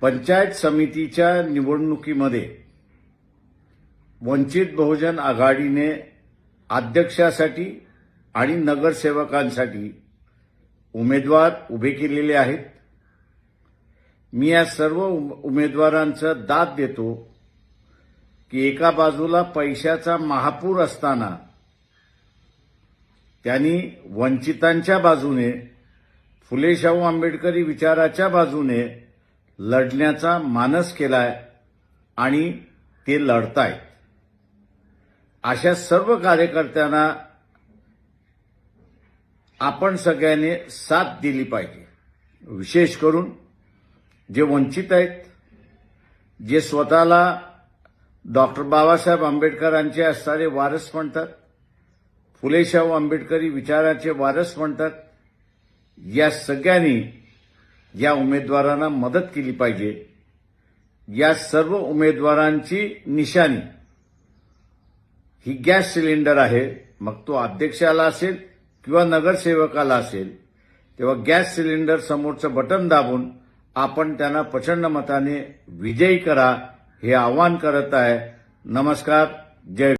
पंचायत समितीच्या निवडणुकीमध्ये वंचित बहुजन आघाडीने अध्यक्षासाठी आणि नगरसेवकांसाठी उमेदवार उभे केलेले आहेत. मी या सर्व उम- उमेदवारांचं दाद देतो की एका बाजूला पैशाचा महापूर असताना त्यांनी वंचितांच्या बाजूने फुले शाहू आंबेडकरी विचाराच्या बाजूने लढण्याचा मानस केलाय आणि ते लढतायत. अशा सर्व कार्यकर्त्यांना आपण सगळ्यांनी साथ दिली पाहिजे. विशेष करून जे वंचित आहेत जे स्वतःला डॉक्टर बाबासाहेब आंबेडकरांचे असणारे वारस म्हणतात फुलेशाहू आंबेडकरी विचाराचे वारस म्हणतात या सगळ्यांनी या उमेदवारांना मदत केली पाहिजे. या सर्व उमेदवारांची निशाणी ही गॅस सिलेंडर आहे. मग तो अध्यक्षाला असेल किंवा नगरसेवकाला असेल तेव्हा गॅस सिलेंडर समोरचं बटन दाबून आपण त्यांना प्रचंड मताने विजयी करा हे आवाहन करत आहे. नमस्कार जय